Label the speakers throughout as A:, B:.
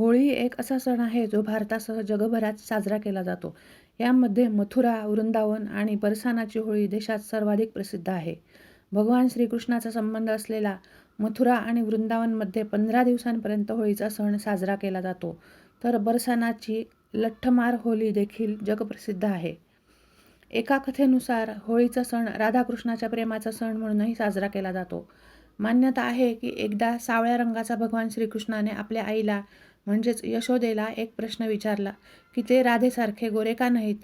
A: होळी एक असा सण आहे जो भारतासह जगभरात साजरा केला जातो. यामध्ये मथुरा, वृंदावन आणि बरसानाची होळी देशात सर्वाधिक प्रसिद्ध आहे. भगवान श्रीकृष्णाचा संबंध असलेला मथुरा आणि वृंदावनमध्ये पंधरा दिवसांपर्यंत होळीचा सण साजरा केला जातो, तर बरसानाची लठ्ठमार होळी देखील जगप्रसिद्ध आहे. एका कथेनुसार होळीचा सण राधाकृष्णाच्या प्रेमाचा सण म्हणूनही साजरा केला जातो. मान्यता आहे की एकदा सावळ्या रंगाचा भगवान श्रीकृष्णाने आपल्या आईला म्हणजेच यशोदेला एक प्रश्न विचारला की ते राधेसारखे गोरे का नाहीत?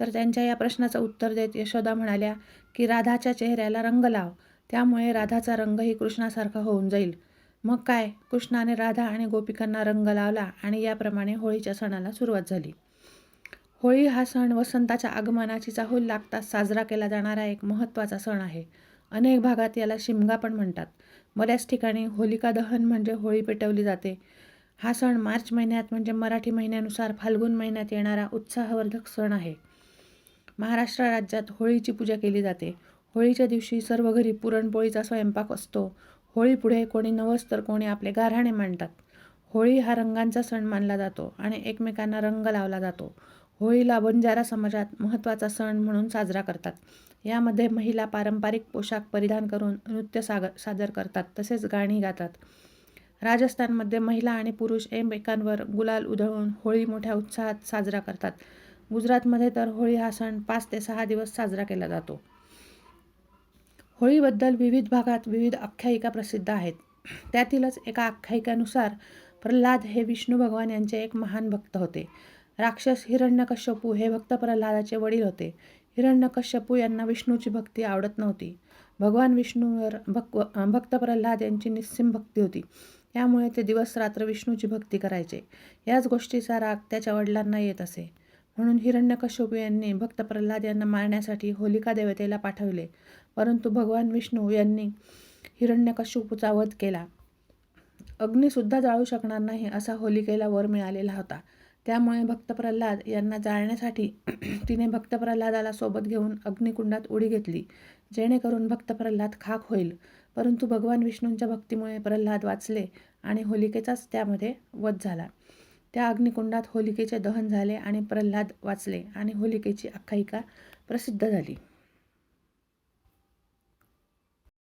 A: तर त्यांच्या या प्रश्नाचं उत्तर देत यशोदा म्हणाल्या की राधाच्या चेहऱ्याला रंग लाव, त्यामुळे राधाचा रंगही कृष्णासारखा होऊन जाईल. मग काय, कृष्णाने राधा आणि गोपिकांना रंग लावला आणि याप्रमाणे होळीच्या सणाला सुरुवात झाली. होळी हा सण वसंताच्या आगमनाची चाहूल लागताच साजरा केला जाणारा एक महत्त्वाचा सण आहे. अनेक भागात याला शिमगा पण म्हणतात. बऱ्याच ठिकाणी होलिका दहन म्हणजे होळी पेटवली जाते. हा सण मार्च महिन्यात म्हणजे मराठी महिन्यानुसार फाल्गुन महिन्यात येणारा उत्साहवर्धक सण आहे. महाराष्ट्र राज्यात होळीची पूजा केली जाते. होळीच्या दिवशी सर्व घरी पुरणपोळीचा स्वयंपाक असतो. होळी पुढे कोणी नवस तर कोणी आपले गाऱ्हाणे मांडतात. होळी हा रंगांचा सण मानला जातो आणि एकमेकांना रंग लावला जातो. होळीला बंजारा समाजात महत्त्वाचा सण म्हणून साजरा करतात. यामध्ये महिला पारंपरिक पोशाख परिधान करून नृत्य सादर करतात तसेच गाणी गातात. राजस्थानमध्ये महिला आणि पुरुष एकमेकांवर गुलाल उधळून होळी मोठ्या उत्साहात साजरा करतात. गुजरातमध्ये तर होळी हा सण पाच ते सहा दिवस साजरा केला जातो. होळीबद्दल विविध भागात विविध आख्यायिका प्रसिद्ध आहेत. त्यातीलच एका आख्यायिकेनुसार प्रल्हाद हे विष्णू भगवान यांचे एक महान भक्त होते. राक्षस हिरण्यकश्यपू हे भक्त प्रल्हादाचे वडील होते. हिरण्यकश्यपू यांना विष्णूची भक्ती आवडत नव्हती. भगवान विष्णूवर भक्त प्रल्हाद यांची निस्सिम भक्ती होती. त्यामुळे ते दिवस-रात्र विष्णूची भक्ती करायचे. याच गोष्टीचा राग त्याच्या वडिलांना येत असे. म्हणून हिरण्यकश्यपू यांनी भक्त प्रल्हाद यांना मारण्यासाठी होलिका देवतेला पाठविले. परंतु भगवान विष्णू यांनी हिरण्यकश्यपूचा वध केला. अग्नीसुद्धा जाळू शकणार नाही असा होलिकेला वर मिळालेला होता. त्यामुळे भक्त प्रल्हाद यांना जाळण्यासाठी तिने भक्त प्रल्हादाला सोबत घेऊन अग्निकुंडात उडी घेतली, जेणेकरून भक्त प्रल्हाद खाक होईल. परंतु भगवान विष्णूंच्या भक्तीमुळे प्रल्हाद वाचले आणि होलिकेचाच त्यामध्ये वध झाला. त्या अग्निकुंडात होलिकेचे दहन झाले आणि प्रल्हाद वाचले आणि होलिकेची आख्यायिका प्रसिद्ध झाली.